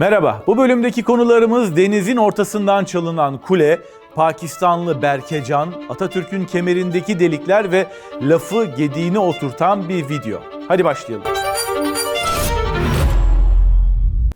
Merhaba, bu bölümdeki konularımız denizin ortasından çalınan kule, Pakistanlı Berkecan, Atatürk'ün kemerindeki delikler ve lafı gediğine oturtan bir video. Hadi başlayalım.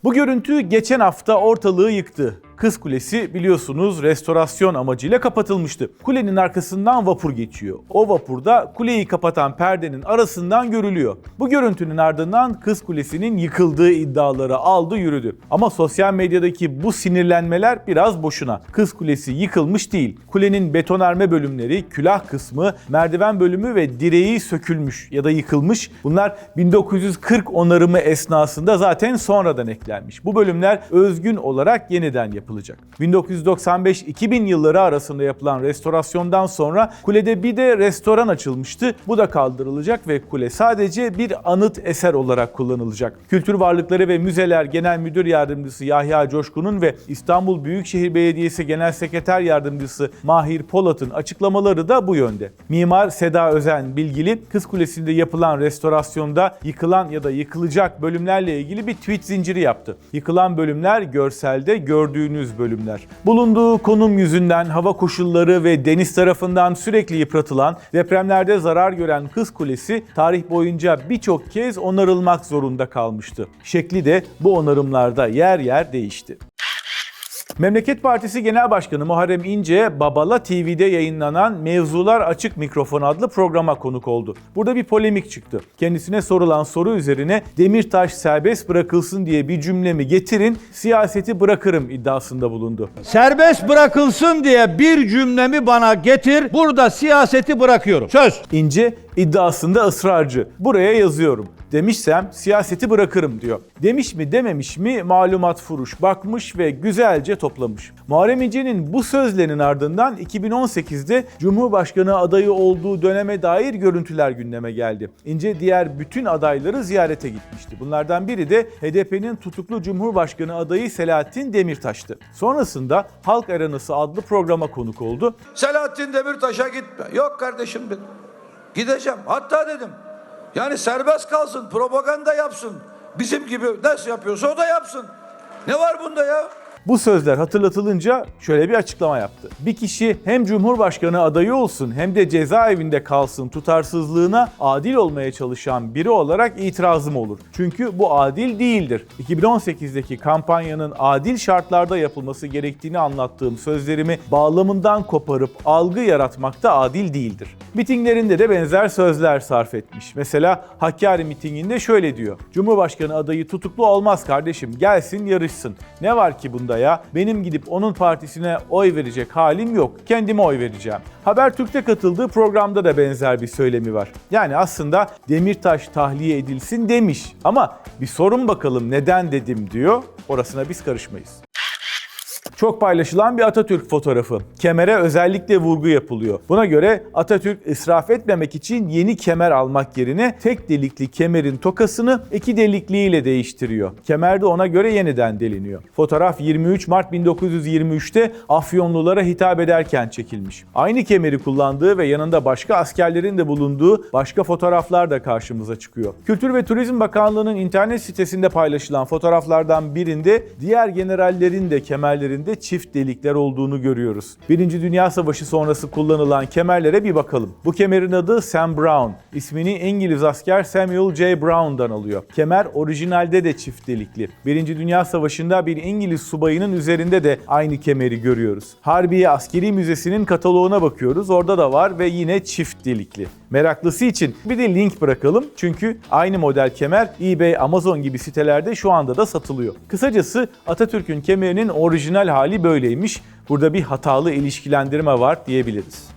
Bu görüntü geçen hafta ortalığı yıktı. Kız Kulesi biliyorsunuz restorasyon amacıyla kapatılmıştı. Kulenin arkasından vapur geçiyor. O vapurda kuleyi kapatan perdenin arasından görülüyor. Bu görüntünün ardından Kız Kulesi'nin yıkıldığı iddiaları aldı yürüdü. Ama sosyal medyadaki bu sinirlenmeler biraz boşuna. Kız Kulesi yıkılmış değil. Kulenin betonarme bölümleri, külah kısmı, merdiven bölümü ve direği sökülmüş ya da yıkılmış. Bunlar 1940 onarımı esnasında zaten sonradan eklenmiş. Bu bölümler özgün olarak yeniden yapılacak. 1995-2000 yılları arasında yapılan restorasyondan sonra kulede bir de restoran açılmıştı. Bu da kaldırılacak ve kule sadece bir anıt eser olarak kullanılacak. Kültür Varlıkları ve Müzeler Genel Müdür Yardımcısı Yahya Coşkun'un ve İstanbul Büyükşehir Belediyesi Genel Sekreter Yardımcısı Mahir Polat'ın açıklamaları da bu yönde. Mimar Seda Özen bilgili Kız Kulesi'nde yapılan restorasyonda yıkılan ya da yıkılacak bölümlerle ilgili bir tweet zinciri yaptı. Yıkılan bölümler görselde gördüğünüz bölümler. Bulunduğu konum yüzünden hava koşulları ve deniz tarafından sürekli yıpratılan, depremlerde zarar gören Kız Kulesi tarih boyunca birçok kez onarılmak zorunda kalmıştı. Şekli de bu onarımlarda yer yer değişti. Memleket Partisi Genel Başkanı Muharrem İnce, Babala TV'de yayınlanan Mevzular Açık Mikrofon adlı programa konuk oldu. Burada bir polemik çıktı. Kendisine sorulan soru üzerine Demirtaş serbest bırakılsın diye bir cümlemi getirin, siyaseti bırakırım iddiasında bulundu. Serbest bırakılsın diye bir cümlemi bana getir. Burada siyaseti bırakıyorum. Söz. İnce iddiasında ısrarcı. Buraya yazıyorum. Demişsem siyaseti bırakırım diyor. Demiş mi dememiş mi malumat furuş bakmış ve güzelce toplamış. Muharrem İnce'nin bu sözlerinin ardından 2018'de Cumhurbaşkanı adayı olduğu döneme dair görüntüler gündeme geldi. İnce diğer bütün adayları ziyarete gitmişti. Bunlardan biri de HDP'nin tutuklu Cumhurbaşkanı adayı Selahattin Demirtaş'tı. Sonrasında Halk Aranası adlı programa konuk oldu. Selahattin Demirtaş'a gitme. Yok kardeşim dedim. Gideceğim. Hatta dedim. Yani serbest kalsın, propaganda yapsın. Bizim gibi nasıl yapıyorsa o da yapsın. Ne var bunda ya? Bu sözler hatırlatılınca şöyle bir açıklama yaptı. Bir kişi hem Cumhurbaşkanı adayı olsun hem de cezaevinde kalsın tutarsızlığına adil olmaya çalışan biri olarak itirazım olur. Çünkü bu adil değildir. 2018'deki kampanyanın adil şartlarda yapılması gerektiğini anlattığım sözlerimi bağlamından koparıp algı yaratmak da adil değildir. Mitinglerinde de benzer sözler sarf etmiş. Mesela Hakkari mitinginde şöyle diyor. Cumhurbaşkanı adayı tutuklu olmaz kardeşim gelsin yarışsın. Ne var ki bunda ya? Benim gidip onun partisine oy verecek halim yok. Kendime oy vereceğim. Habertürk'te katıldığı programda da benzer bir söylemi var. Yani aslında Demirtaş tahliye edilsin demiş. Ama bir sorun bakalım neden dedim diyor. Orasına biz karışmayız. Çok paylaşılan bir Atatürk fotoğrafı. Kemere özellikle vurgu yapılıyor. Buna göre Atatürk israf etmemek için yeni kemer almak yerine tek delikli kemerin tokasını iki delikliyle değiştiriyor. Kemer de ona göre yeniden deliniyor. Fotoğraf 23 Mart 1923'te Afyonlulara hitap ederken çekilmiş. Aynı kemeri kullandığı ve yanında başka askerlerin de bulunduğu başka fotoğraflar da karşımıza çıkıyor. Kültür ve Turizm Bakanlığı'nın internet sitesinde paylaşılan fotoğraflardan birinde diğer generallerin de kemerlerinde çift delikler olduğunu görüyoruz. Birinci Dünya Savaşı sonrası kullanılan kemerlere bir bakalım. Bu kemerin adı Sam Brown. İsmini İngiliz asker Samuel J. Brown'dan alıyor. Kemer orijinalde de çift delikli. Birinci Dünya Savaşı'nda bir İngiliz subayının üzerinde de aynı kemeri görüyoruz. Harbiye Askeri Müzesi'nin kataloğuna bakıyoruz. Orada da var ve yine çift delikli. Meraklısı için bir de link bırakalım. Çünkü aynı model kemer eBay, Amazon gibi sitelerde şu anda da satılıyor. Kısacası Atatürk'ün kemerinin orijinal hali böyleymiş. Burada bir hatalı ilişkilendirme var diyebiliriz.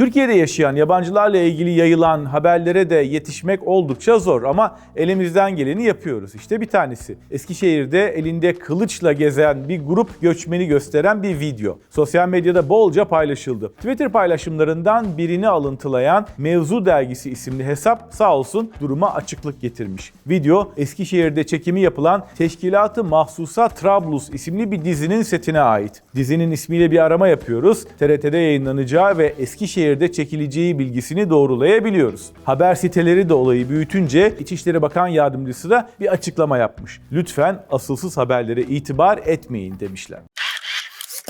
Türkiye'de yaşayan yabancılarla ilgili yayılan haberlere de yetişmek oldukça zor ama elimizden geleni yapıyoruz. İşte bir tanesi. Eskişehir'de elinde kılıçla gezen bir grup göçmeni gösteren bir video. Sosyal medyada bolca paylaşıldı. Twitter paylaşımlarından birini alıntılayan Mevzu Dergisi isimli hesap sağ olsun duruma açıklık getirmiş. Video Eskişehir'de çekimi yapılan Teşkilatı Mahsusa Trablus isimli bir dizinin setine ait. Dizinin ismiyle bir arama yapıyoruz. TRT'de yayınlanacağı ve Eskişehir yerde çekileceği bilgisini doğrulayabiliyoruz. Haber siteleri de olayı büyütünce İçişleri Bakan Yardımcısı da bir açıklama yapmış. Lütfen asılsız haberlere itibar etmeyin demişler.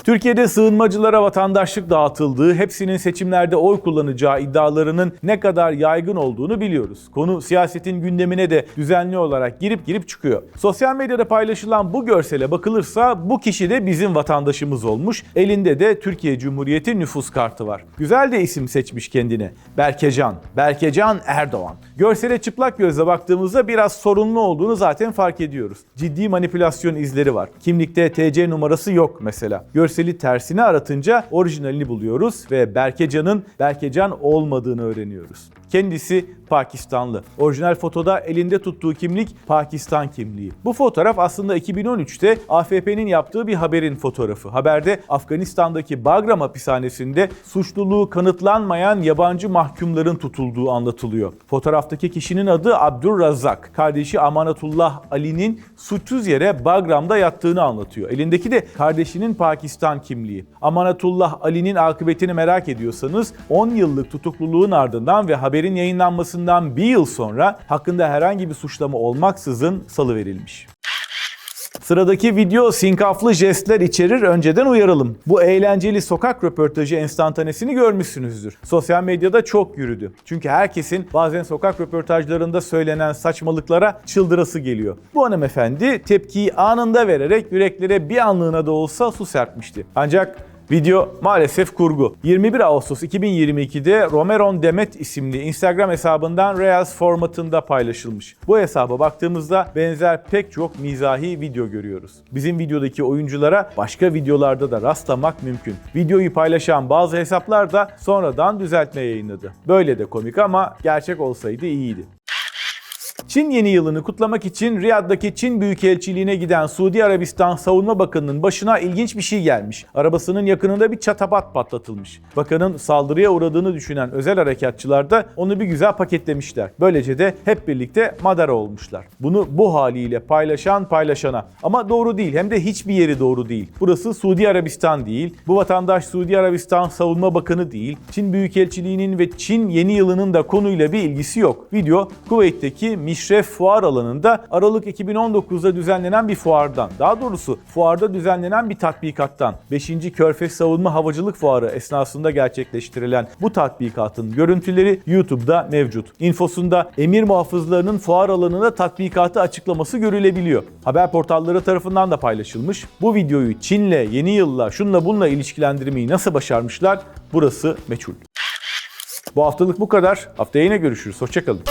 Türkiye'de sığınmacılara vatandaşlık dağıtıldığı, hepsinin seçimlerde oy kullanacağı iddialarının ne kadar yaygın olduğunu biliyoruz. Konu siyasetin gündemine de düzenli olarak girip girip çıkıyor. Sosyal medyada paylaşılan bu görsele bakılırsa bu kişi de bizim vatandaşımız olmuş. Elinde de Türkiye Cumhuriyeti nüfus kartı var. Güzel de isim seçmiş kendine. Berkecan. Berkecan Erdoğan. Görsele çıplak gözle baktığımızda biraz sorunlu olduğunu zaten fark ediyoruz. Ciddi manipülasyon izleri var. Kimlikte TC numarası yok mesela. Görseli tersine aratınca orijinalini buluyoruz ve Berkecan'ın Berkecan olmadığını öğreniyoruz. Kendisi Pakistanlı. Orijinal fotoda elinde tuttuğu kimlik Pakistan kimliği. Bu fotoğraf aslında 2013'te AFP'nin yaptığı bir haberin fotoğrafı. Haberde Afganistan'daki Bagram hapishanesinde suçluluğu kanıtlanmayan yabancı mahkumların tutulduğu anlatılıyor. Fotoğraftaki kişinin adı Abdurrazzak. Kardeşi Amanatullah Ali'nin suçsuz yere Bagram'da yattığını anlatıyor. Elindeki de kardeşinin Pakistan kimliği. Amanatullah Ali'nin akıbetini merak ediyorsanız 10 yıllık tutukluluğun ardından ve haberin yayınlanmasından bir yıl sonra hakkında herhangi bir suçlama olmaksızın salıverilmiş. Sıradaki video sinkaflı jestler içerir önceden uyaralım. Bu eğlenceli sokak röportajı enstantanesini görmüşsünüzdür. Sosyal medyada çok yürüdü. Çünkü herkesin bazen sokak röportajlarında söylenen saçmalıklara çıldırası geliyor. Bu hanımefendi tepkiyi anında vererek yüreklere bir anlığına da olsa su serpmişti. Ancak Video maalesef kurgu. 21 Ağustos 2022'de Romeron Demet isimli Instagram hesabından Reels formatında paylaşılmış. Bu hesaba baktığımızda benzer pek çok mizahi video görüyoruz. Bizim videodaki oyunculara başka videolarda da rastlamak mümkün. Videoyu paylaşan bazı hesaplar da sonradan düzeltme yayınladı. Böyle de komik ama gerçek olsaydı iyiydi. Çin yeni yılını kutlamak için Riyad'daki Çin Büyükelçiliğine giden Suudi Arabistan Savunma Bakanı'nın başına ilginç bir şey gelmiş. Arabasının yakınında bir çatapat patlatılmış. Bakanın saldırıya uğradığını düşünen özel harekatçılar da onu bir güzel paketlemişler. Böylece de hep birlikte madara olmuşlar. Bunu bu haliyle paylaşan paylaşana. Ama doğru değil hem de hiçbir yeri doğru değil. Burası Suudi Arabistan değil. Bu vatandaş Suudi Arabistan Savunma Bakanı değil. Çin Büyükelçiliğinin ve Çin yeni yılının da konuyla bir ilgisi yok. Video Kuveyt'teki Mişref Fuar alanında Aralık 2019'da düzenlenen bir fuardan, daha doğrusu fuarda düzenlenen bir tatbikattan, 5. Körfez Savunma Havacılık Fuarı esnasında gerçekleştirilen bu tatbikatın görüntüleri YouTube'da mevcut. İnfosunda emir muhafızlarının fuar alanında tatbikatı açıklaması görülebiliyor. Haber portalları tarafından da paylaşılmış. Bu videoyu Çin'le, yeni yılla, şunla bununla ilişkilendirmeyi nasıl başarmışlar? Burası meçhul. Bu haftalık bu kadar. Haftaya yine görüşürüz. Hoşçakalın.